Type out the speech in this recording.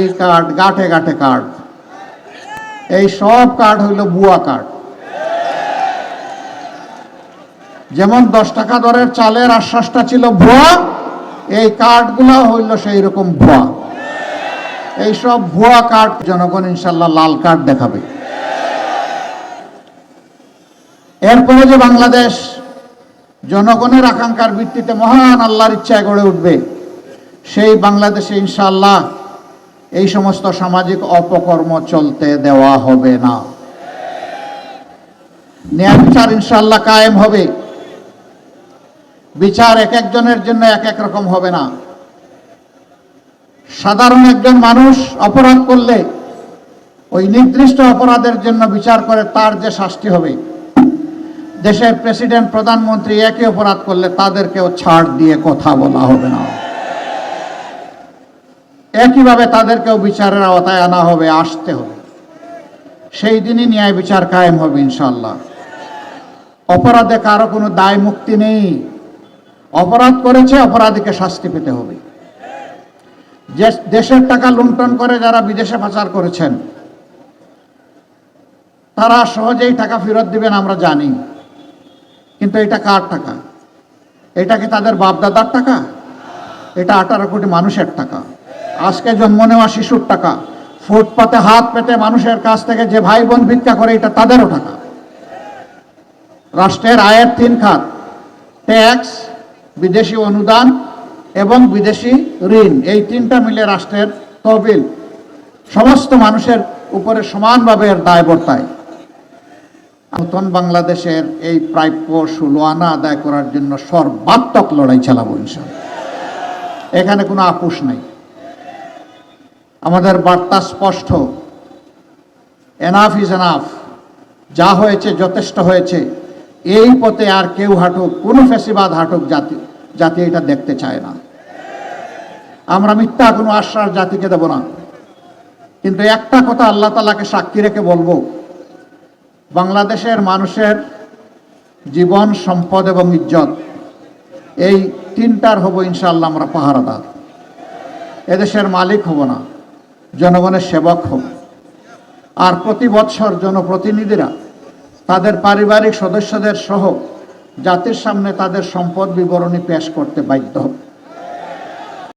এই card গাঁঠে গাঁঠে card এই সব কার্ড হইল বুয়া কার্ড যেমন দশ টাকা দরের চালের আশ্বাসটা ছিল ভুয়া, এই কার্ডগুলো হইল সেই রকম ভুয়া। এই সব ভুয়া কার্ড জনগণ ইনশাল্লাহ লাল কার্ড দেখাবে। এরপরে যে বাংলাদেশ, জনগণের আকাঙ্ক্ষার ভিত্তিতে মহান আল্লাহর ইচ্ছায় গড়ে উঠবে, সেই বাংলাদেশে ইনশাআল্লাহ এই সমস্ত সামাজিক অপকর্ম চলতে দেওয়া হবে না। ন্যায় বিচার ইনশাআল্লাহ কায়েম হবে। বিচার এক একজনের জন্য এক এক রকম হবে না। সাধারণ একজন মানুষ অপরাধ করলে ওই নির্দিষ্ট অপরাধের জন্য বিচার করে তার যে শাস্তি হবে। দেশের প্রেসিডেন্ট, প্রধানমন্ত্রী একই অপরাধ করলে তাদেরকেও ছাড় দিয়ে কথা বলা হবে না। একইভাবে তাদেরকেও বিচারের আওতায় আনা হবে, আসতে হবে। সেই দিনই ন্যায় বিচার কায়েম হবে ইনশাল্লাহ অপরাধে কারও কোনো দায় মুক্তি নেই। অপরাধ করেছে, অপরাধীকে শাস্তি পেতে হবে। যে দেশের টাকা লুণ্ঠন করে যারা বিদেশে পাচার করেছেন, তারা সহজেই টাকা ফেরত দিবেন, আমরা জানি। কিন্তু এটা কার টাকা? এটা কি তাদের বাপদাদার টাকা? এটা আঠারো কোটি মানুষের টাকা। আজকে জন্ম নেওয়া শিশুর টাকা। ফুটপাতে হাত পেতে মানুষের কাছ থেকে যে ভাই বোন ভিক্ষা করে, এটা তাদেরও টাকা। রাষ্ট্রের আয়ের তিন খাত, ট্যাক্স, বিদেশি অনুদান এবং বিদেশি ঋণ, এই তিনটা মিলে রাষ্ট্রের তহবিল। সমস্ত মানুষের উপরে সমানভাবে এর দায় বর্তায় নতুন বাংলাদেশের এই প্রাপ্য ষোলো আনা আদায় করার জন্য সর্বাত্মক লড়াই চালাবো ইনশাল এখানে কোনো আপুষ নাই। আমাদের বার্তা স্পষ্ট। এনাফ ইজ এনাফ যা হয়েছে যথেষ্ট হয়েছে। এই পথে আর কেউ হাঁটুক, কোনো ফেসিবাদ হাঁটুক জাতি জাতি এটা দেখতে চায় না। আমরা মিথ্যা কোনো আশ্বাস জাতিকে দেব না। কিন্তু একটা কথা আল্লাহ তালাকে সাক্ষী রেখে বলব। বাংলাদেশের মানুষের জীবন সম্পদ এবং ইজ্জত, এই তিনটার হব ইনশাল্লাহ আমরা পাহারাদার। এদেশের মালিক হব না। জনগণের সেবক হোক। আর প্রতি বৎসর জনপ্রতিনিধিরা তাদের পারিবারিক সদস্যদের সহ জাতির সামনে তাদের সম্পদ বিবরণী পেশ করতে বাধ্য হবে